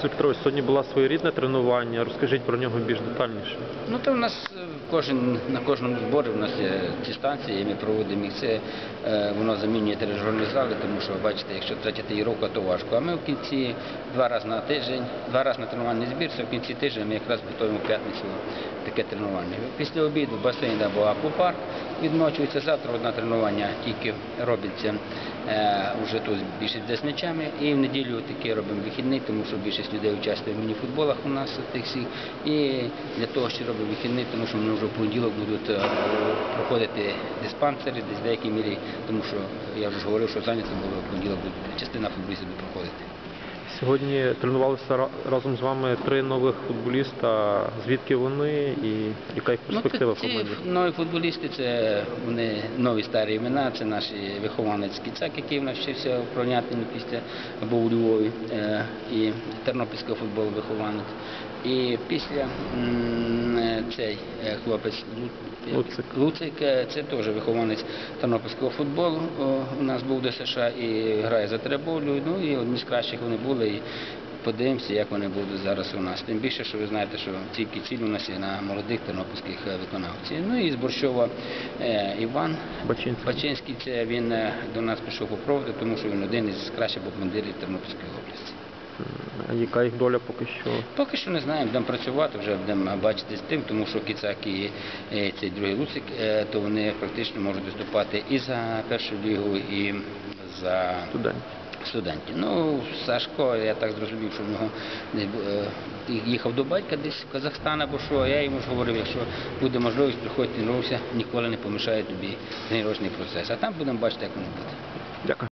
Сергій Петрович, сьогодні було своєрідне тренування. Розкажіть про нього більш детальніше. Ну то в нас е, кожен на кожному зборі в нас є ці станції, ми проводимо їх. Це е, воно замінює тренажерні зали, тому що бачите, якщо третя року, то важко. А ми в кінці два рази на тиждень, два рази на тренувальний збір, це в кінці тижня ми якраз готуємо п'ятницю таке тренування. Після обіду в басейні або аквапарк відмочується завтра. Одне тренування тільки робиться е, вже тут більше з м'ячами. І в неділю таке робимо вихідний, тому що більшість людей участвує в мініфутболах у нас тих всіх. І для того, що робимо вихідний, тому що вони вже в понеділок будуть е, проходити диспансери, десь в деякій мірі, тому що я вже говорив, що зайнято було в понеділок буде частина футболістів буде проходити. Сьогодні тренувалися разом з вами три нових футболіста. Звідки вони і яка їх перспектива в Ну, команді? нові футболісти, це вони нові старі імена, це наш вихованець Кіцак, який навчився в Пронятині після був у Львові, е, і тернопільського футболу вихованець. І після е, цей е, хлопець Луцик. Луцик, е, це теж вихованець тернопільського футболу. У нас був до США і грає за Требовлю. Ну і одні з кращих вони були. І подивимося, як вони будуть зараз у нас. Тим більше, що ви знаєте, що тільки ціль у нас є на молодих тернопільських виконавців. Ну і з Борщова Іван Бачинський. Бачинський, це він до нас прийшов попробувати, тому що він один із кращих бомбардирів Тернопільської області. А яка їх доля поки що? Поки що не знаємо, будемо працювати, вже будемо бачити з тим, тому що Кіцак і е, цей другий Луцик, е, то вони практично можуть виступати і за першу лігу, і за Студент. студентів. Ну, Сашко, я так зрозумів, що в нього е, їхав до батька десь в Казахстан або що. Я йому ж говорив, якщо буде можливість, приходь тренувався, ніколи не помішає тобі тренувальний процес. А там будемо бачити, як воно буде. Дякую.